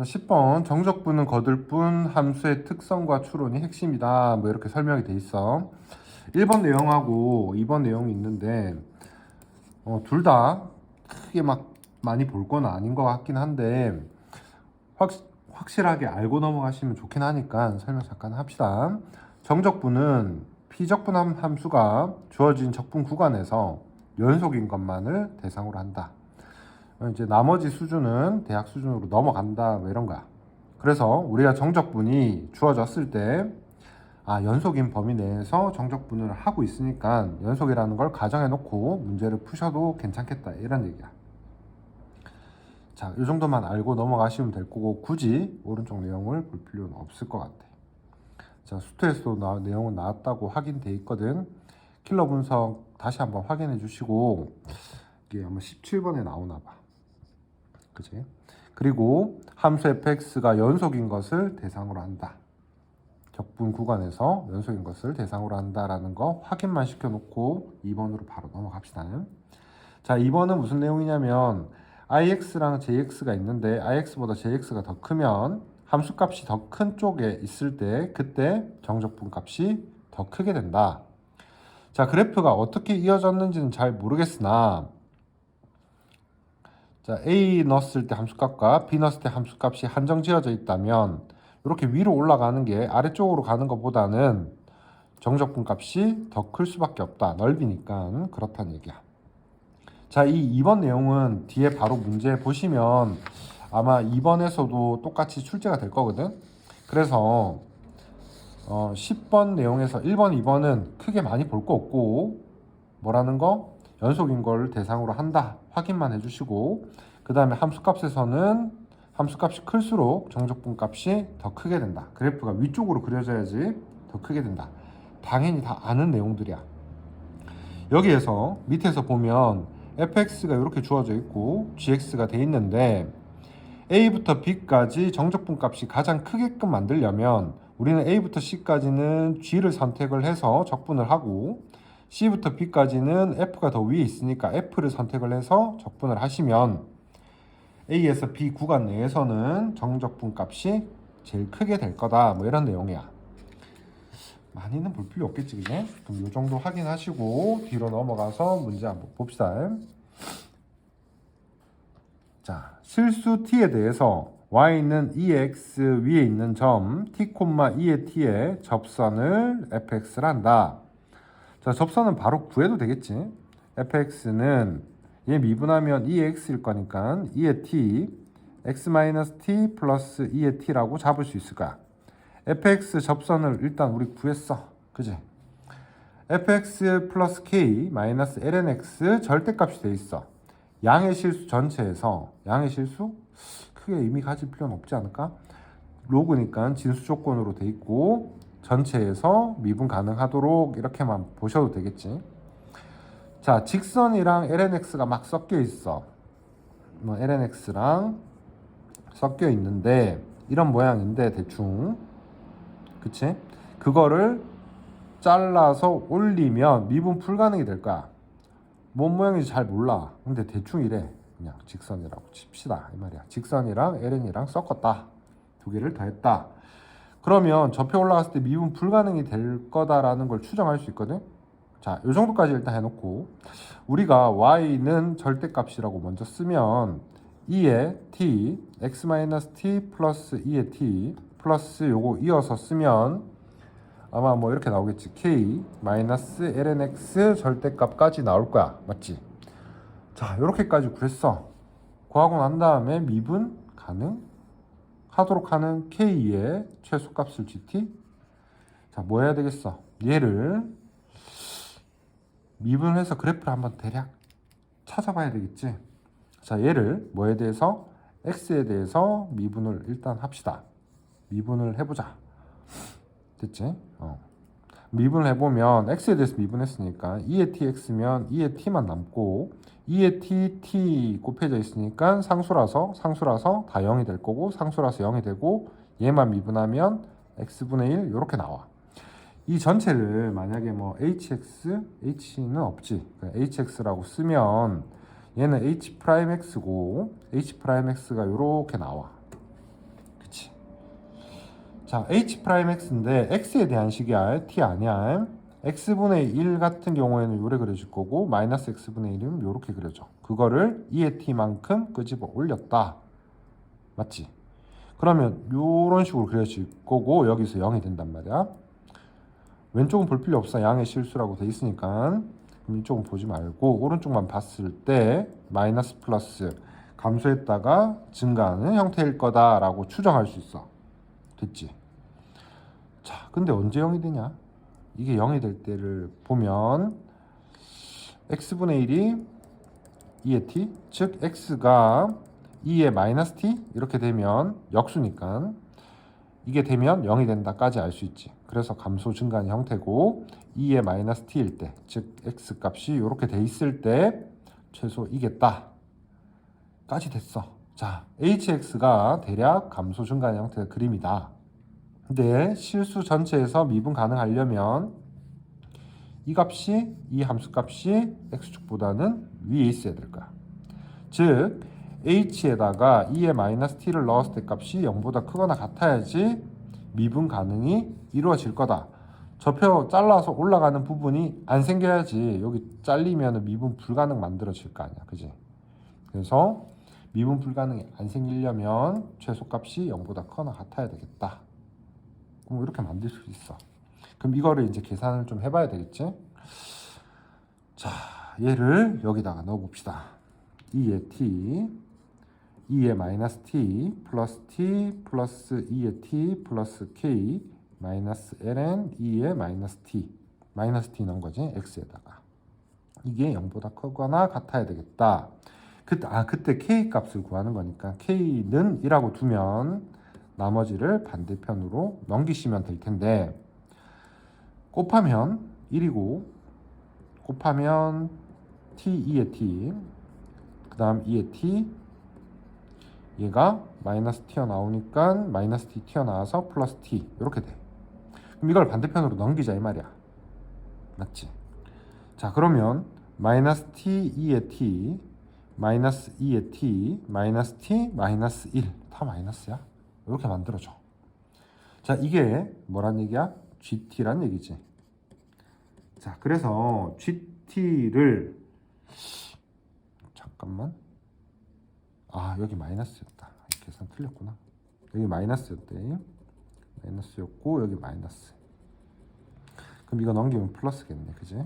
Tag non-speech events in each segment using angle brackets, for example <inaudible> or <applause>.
자, 10번 정적분은 거들 뿐 함수의 특성과 추론이 핵심이다. 뭐 이렇게 설명이 돼 있어. 1번 내용하고 2번 내용이 있는데 어, 둘 다 크게 막 많이 볼 건 아닌 것 같긴 한데 확, 확실하게 알고 넘어가시면 좋긴 하니까 설명 잠깐 합시다. 정적분은 피적분함 함수가 주어진 적분 구간에서 연속인 것만을 대상으로 한다. 어, 이제 나머지 수준은 대학 수준으로 넘어간다 뭐 이런 거야. 그래서 우리가 정적분이 주어졌을 때 아, 연속인 범위 내에서 정적분을 하고 있으니까 연속이라는 걸 가정해 놓고 문제를 푸셔도 괜찮겠다 이런 얘기야. 자, 이 정도만 알고 넘어가시면 될 거고 굳이 오른쪽 내용을 볼 필요는 없을 것 같아. 자, 수트에서도 나, 내용은 나왔다고 확인돼 있거든. 킬러 분석 다시 한번 확인해 주시고 이게 아마 17번에 나오나 봐. 그지? 그리고 함수 fx가 연속인 것을 대상으로 한다. 적분 구간에서 연속인 것을 대상으로 한다라는 거 확인만 시켜놓고 2번으로 바로 넘어갑시다. 자, 2번은 무슨 내용이냐면 ix랑 jx가 있는데 ix보다 jx가 더 크면 함수값이 더 큰 쪽에 있을 때 그때 정적분 값이 더 크게 된다. 자, 그래프가 어떻게 이어졌는지는 잘 모르겠으나 자, A 넣었을 때 함수값과 B 넣었을 때 함수값이 한정 지어져 있다면 이렇게 위로 올라가는 게 아래쪽으로 가는 것보다는 정적분 값이 더 클 수밖에 없다. 넓이니까 그렇다는 얘기야. 자, 이 2번 내용은 뒤에 바로 문제 보시면 아마 2번에서도 똑같이 출제가 될 거거든. 그래서 어, 10번 내용에서 1번, 2번은 크게 많이 볼 거 없고 뭐라는 거 연속인 걸 대상으로 한다 확인만 해주시고 그 다음에 함수값에서는 함수값이 클수록 정적분 값이 더 크게 된다. 그래프가 위쪽으로 그려져야지 더 크게 된다. 당연히 다 아는 내용들이야. 여기에서 밑에서 보면 fx가 이렇게 주어져 있고 gx가 돼 있는데 a부터 b까지 정적분 값이 가장 크게끔 만들려면 우리는 a부터 c까지는 g를 선택을 해서 적분을 하고 c부터 b까지는 f가 더 위에 있으니까 f를 선택을 해서 적분을 하시면 a에서 b 구간 내에서는 정적분 값이 제일 크게 될 거다. 뭐 이런 내용이야. 많이는 볼 필요 없겠지 그지? 그럼 이 정도 확인하시고 뒤로 넘어가서 문제 한번 봅시다. 자 실수 t에 대해서 y는 2x 위에 있는 점 t, 2의 t에 접선을 fx를 한다 자, 접선은 바로 구해도 되겠지. fx는 얘 미분하면 2x일 거니까 2의 t, x-t 플러스 2의 t라고 잡을 수 있을 거야. fx 접선을 일단 우리 구했어. 그지? fx 플러스 k 마이너스 ln x 절대값이 돼 있어. 양의 실수 전체에서 양의 실수 크게 의미 가질 필요는 없지 않을까? 로그니까 진수 조건으로 돼 있고 전체에서 미분 가능하도록 이렇게만 보셔도 되겠지. 자, 직선이랑 lnx가 막 섞여 있어. 뭐 lnx랑 섞여 있는데 이런 모양인데 대충 그치? 그거를 잘라서 올리면 미분 불가능이 될 거야. 뭔 모양인지 잘 몰라. 근데 대충 이래. 그냥 직선이라고 칩시다. 이 말이야. 직선이랑 ln이랑 섞었다. 두 개를 더했다. 그러면 접해 올라갔을 때 미분 불가능이 될 거다라는 걸 추정할 수 있거든. 자, 이 정도까지 일단 해놓고 우리가 y는 절대값이라고 먼저 쓰면 2의 t, x-t 플러스 2의 t 플러스 요거 이어서 쓰면 아마 뭐 이렇게 나오겠지. k 마이너스 lnx 절대값까지 나올 거야. 맞지? 자, 이렇게까지 구했어. 구하고 난 다음에 미분 가능? 하도록 하는 K의 최소값을 GT 자, 뭐 해야 되겠어? 얘를 미분해서 그래프를 한번 대략 찾아봐야 되겠지. 자, 얘를 뭐에 대해서 x에 대해서 미분을 일단 합시다. 미분을 해보자. 됐지? 어. 미분을 해보면 x에 대해서 미분했으니까 2의 tx면 2의 t만 남고 2의 t, t 곱해져 있으니까 상수라서 상수라서 다 0이 될 거고 상수라서 0이 되고 얘만 미분하면 x분의 1 이렇게 나와. 이 전체를 만약에 뭐 hx, h는 없지. hx라고 쓰면 얘는 h 프라임 x고 h 프라임 x가 이렇게 나와. 자, h 프라임 x인데 x에 대한 식이야. t 아니야. X분의 1 같은 경우에는 요래 그려질 거고 마이너스 x분의 1이면 요렇게 그려져. 그거를 2의 t만큼 끄집어 올렸다. 맞지? 그러면 요런 식으로 그려질 거고 여기서 0이 된단 말이야. 왼쪽은 볼 필요 없어. 양의 실수라고 돼 있으니까. 그럼 이쪽은 보지 말고 오른쪽만 봤을 때 마이너스 플러스 감소했다가 증가하는 형태일 거다라고 추정할 수 있어. 됐지? 자, 근데 언제 0이 되냐? 이게 0이 될 때를 보면 x분의 1이 2의 t, 즉 x가 2의 마이너스 t 이렇게 되면 역수니까 이게 되면 0이 된다까지 알 수 있지. 그래서 감소 증가한 형태고 2의 마이너스 t일 때, 즉 x 값이 이렇게 돼 있을 때 최소 이겠다. 까지 됐어. 자, hx가 대략 감소 증가한 형태의 그림이다. 근데 실수 전체에서 미분 가능하려면 이 값이 이 함수 값이 x축보다는 위에 있어야 될 거야. 즉 h에다가 2의 마이너스 t를 넣었을 때 값이 0보다 크거나 같아야지 미분 가능이 이루어질 거다. 저표 잘라서 올라가는 부분이 안 생겨야지 여기 잘리면 미분 불가능 만들어질 거 아니야. 그지? 그래서 미분 불가능이 안 생기려면 최소값이 0보다 커나 같아야 되겠다. 그럼 이렇게 만들 수 있어. 그럼 이거를 이제 계산을 좀 해봐야 되겠지? 자, 얘를 여기다가 넣어봅시다. 2의 t, 2의 마이너스 t, 플러스 t, 플러스 2의 t, 플러스 k, 마이너스 ln 2의 마이너스 t. 마이너스 t 넣은 거지, x에다가. 이게 0보다 크거나 같아야 되겠다. 그때, 아, 그때 k 값을 구하는 거니까 k는 1하고 두면 나머지를 반대편으로 넘기시면 될 텐데 곱하면 1이고 곱하면 t 2의 t 그 다음 2의 t 얘가 마이너스 튀어나오니까 마이너스 t 튀어나와서 플러스 t 이렇게 돼. 그럼 이걸 반대편으로 넘기자 이 말이야. 맞지? 자 그러면 마이너스 t 2의 t 마이너스 2의 t 마이너스 t 마이너스 1 다 마이너스야 이렇게 만들어줘. 자, 이게 뭐란 얘기야? GT란 얘기지. 자, 그래서 GT를 잠깐만. 아, 여기 마이너스였다. 계산 틀렸구나. 여기 마이너스였대. 마이너스였고 여기 마이너스. 그럼 이거 넘기면 플러스겠네. 그지?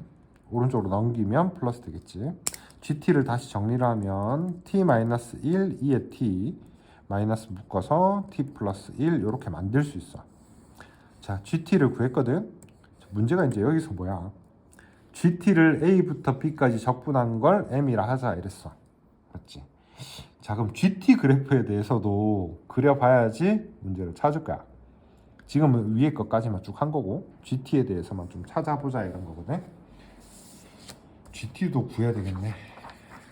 오른쪽으로 넘기면 플러스 되겠지. GT를 다시 정리를 하면 T-1 2의 T 마이너스 묶어서 t 플러스 1 이렇게 만들 수 있어. 자, GT를 구했거든. 문제가 이제 여기서 뭐야? GT를 A부터 B까지 적분한 걸 M이라 하자 이랬어. 맞지? 자, 그럼 GT 그래프에 대해서도 그려봐야지 문제를 찾을 거야. 지금은 위에 것까지만 쭉 한 거고 GT에 대해서만 좀 찾아보자 이런 거거든. GT도 구해야 되겠네.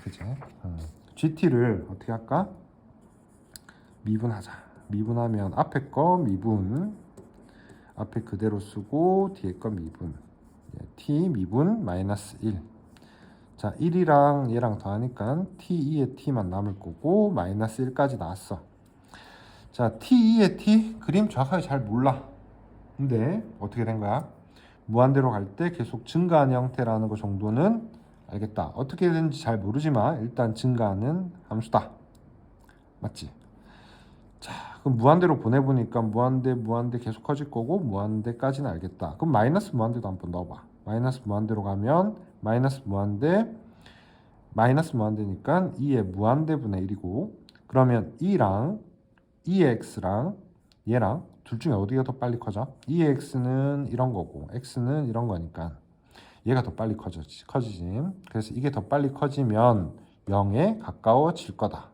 그죠? 음. GT를 어떻게 할까? 미분하자. 미분하면 앞에 거 미분 앞에 그대로 쓰고 뒤에 거 미분 예, t 미분 마이너스 1. 자 1이랑 얘랑 더하니까 t2의 t만 남을 거고 마이너스 1까지 나왔어. 자 t2의 t 그림 정확하게 잘 몰라. 근데 어떻게 된 거야? 무한대로 갈 때 계속 증가하는 형태라는 거 정도는 알겠다. 어떻게 되는지 잘 모르지만 일단 증가하는 함수다. 맞지? 그럼 무한대로 보내보니까 무한대 무한대 계속 커질 거고 무한대까지는 알겠다. 그럼 마이너스 무한대도 한번 넣어봐. 마이너스 무한대로 가면 마이너스 무한대 마이너스 무한대니까 2의 무한대분의 1이고 그러면 2랑 2의 x랑 얘랑 둘 중에 어디가 더 빨리 커져? 2의 x는 이런 거고 x는 이런 거니까 얘가 더 빨리 커지지. 커지지. 그래서 이게 더 빨리 커지면 0에 가까워질 거다.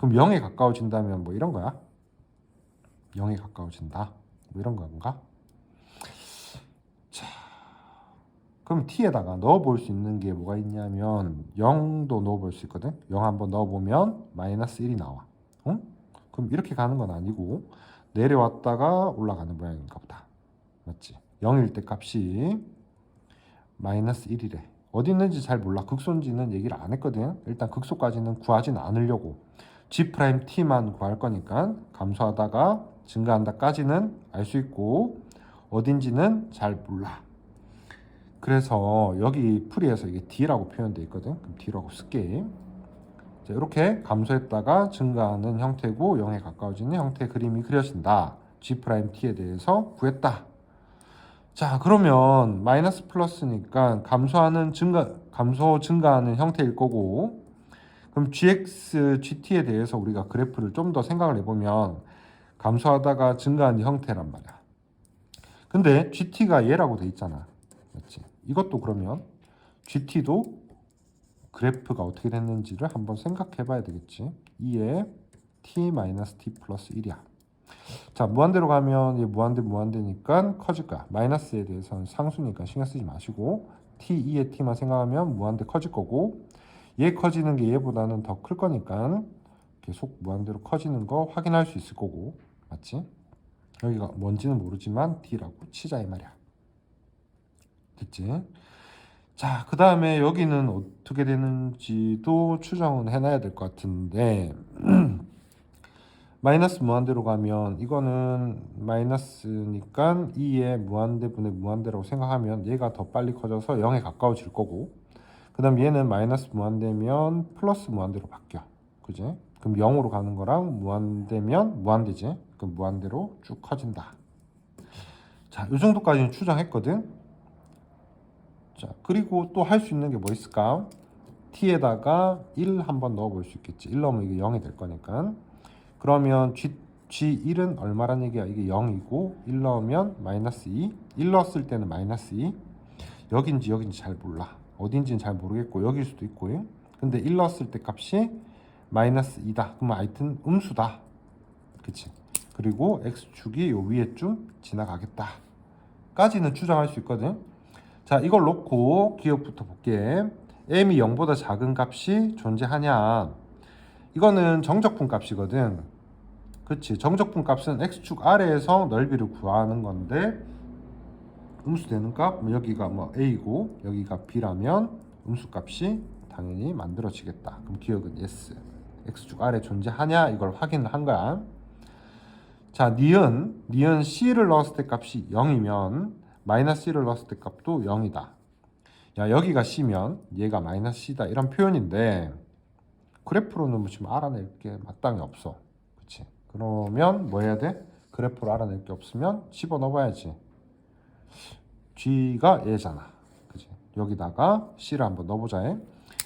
그럼 0에 가까워진다면 뭐 이런 거야? 0에 가까워진다. 뭐 이런 건가? 자, 그럼 t에다가 넣어 볼 수 있는 게 뭐가 있냐면 0도 넣어 볼 수 있거든. 0 한번 넣어 보면 마이너스 1이 나와. 응? 그럼 이렇게 가는 건 아니고 내려왔다가 올라가는 모양인가 보다. 맞지? 0일 때 값이 마이너스 1이래. 어디 있는지 잘 몰라. 극소인지는 얘기를 안 했거든. 일단 극소까지는 구하지는 않으려고. G 프라임 t만 구할 거니까 감소하다가 증가한다까지는 알 수 있고 어딘지는 잘 몰라. 그래서 여기 풀이에서 이게 D라고 표현되어 있거든. 그럼 D라고 쓸게. 자, 이렇게 감소했다가 증가하는 형태고 0에 가까워지는 형태의 그림이 그려진다. G'T에 대해서 구했다. 자, 그러면 마이너스 플러스니까 감소하는 증가 감소 증가하는 형태일 거고 그럼 GX, GT에 대해서 우리가 그래프를 좀 더 생각을 해보면 감소하다가 증가하는 형태란 말이야. 근데 GT가 얘라고 돼 있잖아. 맞지? 이것도 그러면 GT도 그래프가 어떻게 됐는지를 한번 생각해 봐야 되겠지. 2에 t-t 플러스 1이야. 자, 무한대로 가면 얘 무한대 무한대니까 커질 거야. 마이너스에 대해서는 상수니까 신경 쓰지 마시고 t 2의 t만 생각하면 무한대 커질 거고 얘 커지는 게 얘보다는 더 클 거니까 계속 무한대로 커지는 거 확인할 수 있을 거고 맞지? 여기가 뭔지는 모르지만 d라고 치자 이 말이야. 됐지? 자, 그 다음에 여기는 어떻게 되는지도 추정은 해놔야 될 것 같은데 <clears throat> 마이너스 무한대로 가면 이거는 마이너스니까 2의 무한대분의 무한대라고 생각하면 얘가 더 빨리 커져서 0에 가까워질 거고 그 다음 얘는 마이너스 무한대면 플러스 무한대로 바뀌어. 그지? 그럼 0으로 가는 거랑 무한대면 무한대지. 그럼 무한대로 쭉 커진다. 자, 이 정도까지는 추정했거든. 자, 그리고 또 할 수 있는 게 뭐 있을까? t에다가 1 한번 넣어 볼 수 있겠지. 1 넣으면 이게 0이 될 거니까. 그러면 G, G1은 얼마란 얘기야? 이게 0이고 1 넣으면 마이너스 2 1 넣었을 때는 마이너스 2 여긴지 여긴지 잘 몰라 어딘지는 잘 모르겠고 여길 수도 있고. 요 근데 1 넣었을 때 값이 마이너스 2다. 그러면 하여튼 음수다. 그치? 그리고 x축이 요 위에 좀 지나가겠다 까지는 추정할 수 있거든. 자 이걸 놓고 기억부터 볼게. M이 0보다 작은 값이 존재하냐? 이거는 정적분 값이거든. 그치? 정적분 값은 x축 아래에서 넓이를 구하는 건데 음수 되는 값뭐 여기가 뭐 a고 여기가 b라면 음수 값이 당연히 만들어지겠다. 그럼 기억은 yes. x축 아래 존재하냐 이걸 확인을 한 거야. 자, 니은 니은 c를 넣었을 때 값이 0이면 마이너스 c를 넣었을 때 값도 0이다. 야, 여기가 c면 얘가 마이너스 c다. 이런 표현인데 그래프로는 뭐 지금 알아낼 게 마땅히 없어. 그치? 그러면 뭐 해야 돼? 그래프로 알아낼 게 없으면 집어넣어 봐야지. G가 얘잖아. 그치? 여기다가 C를 한번 넣어보자.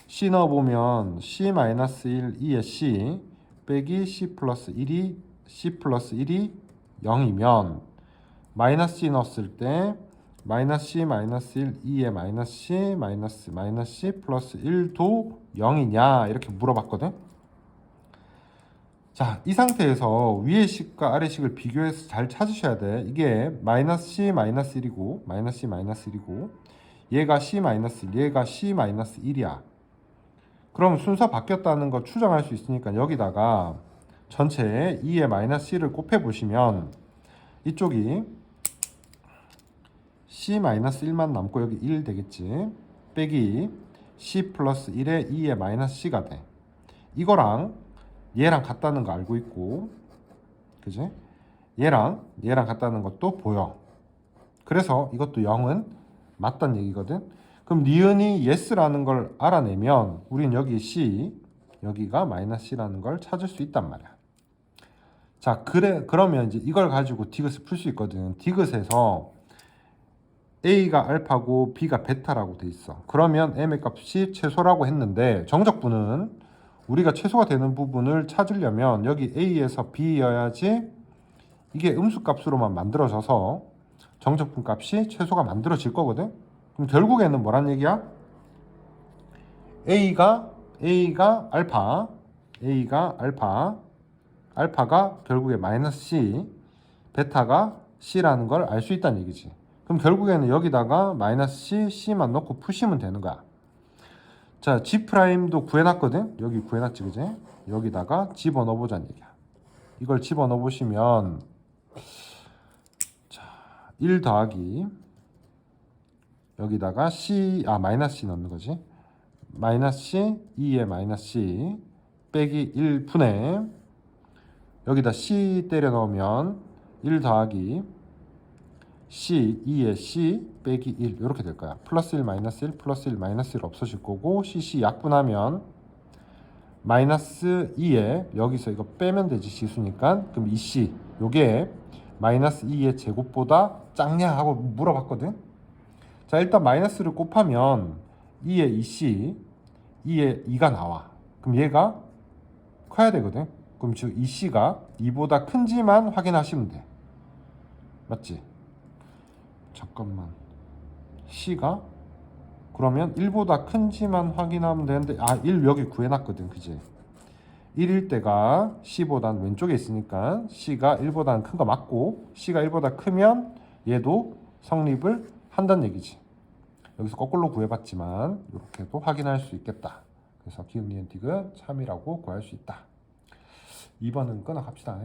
C 넣어보면 C-1, 2의 C 빼기 C 플러스 1이 C 플러스 1이 0이면 마이너스 C 넣었을 때 마이너스 C 마이너스 1 2의 마이너스 C 마이너스 마이너스 C 플러스 1도 0이냐 이렇게 물어봤거든 자 이 상태에서 위의 식과 아래 식을 비교해서 잘 찾으셔야 돼 이게 마이너스 C 마이너스 1이고 마이너스 C 마이너스 1이고 얘가 C 마이너스 1 얘가 C 마이너스 1이야 그럼 순서 바뀌었다는 거 추정할 수 있으니까 여기다가 전체에 2의 마이너스 C를 곱해 보시면 이쪽이 C-1만 남고 여기 1 되겠지. 빼기 C 플러스 1에 2의 마이너스 C가 돼. 이거랑 얘랑 같다는 거 알고 있고, 그지? 얘랑 얘랑 같다는 것도 보여. 그래서 이것도 0은 맞단 얘기거든. 그럼 니은이 yes라는 걸 알아내면 우린 여기 C, 여기가 마이너스 C라는 걸 찾을 수 있단 말이야. 자, 그래 그러면 이제 이걸 가지고 디귿을 풀 수 있거든. 디귿에서 A가 알파고 B가 베타라고 돼 있어. 그러면 M의 값이 최소라고 했는데 정적분은 우리가 최소가 되는 부분을 찾으려면 여기 A에서 B여야지 이게 음수값으로만 만들어져서 정적분 값이 최소가 만들어질 거거든. 그럼 결국에는 뭐란 얘기야? A가 A가 알파, A가 알파, 알파가 결국에 마이너스 C, 베타가 C라는 걸 알 수 있다는 얘기지. 그럼 결국에는 여기다가 마이너스 C, C만 넣고 푸시면 되는 거야. 자, G 프라임도 구해놨거든? 여기 구해놨지, 그지? 여기다가 집어넣어 보자는 얘기야. 이걸 집어넣어 보시면, 자, 1 더하기, 여기다가 C, 아, 마이너스 C 넣는 거지. 마이너스 C, 2에 마이너스 C, 빼기 1분의, 여기다 C 때려 넣으면, 1 더하기 C 2의 C 빼기 1 이렇게 될 거야. 플러스 1 마이너스 1 플러스 1 마이너스 1 없어질 거고 CC 약분하면 마이너스 2에 여기서 이거 빼면 되지 지수니까 그럼 2C 요게 마이너스 2의 제곱보다 작냐 하고 물어봤거든. 자 일단 마이너스를 곱하면 2의 2C 2의 2가 나와. 그럼 얘가 커야 되거든. 그럼 즉 2C가 2보다 큰지만 확인하시면 돼. 맞지? 잠깐만. C가? 그러면 1보다 큰지만 확인하면 되는데 아 1 여기 구해놨거든 그지? 1일 때가 C보단 왼쪽에 있으니까 C가 1보다는 큰거 맞고 C가 1보다 크면 얘도 성립을 한다는 얘기지. 여기서 거꾸로 구해봤지만 이렇게도 확인할 수 있겠다. 그래서 니은 디귿 3이라고 구할 수 있다. 2번은 끊어갑시다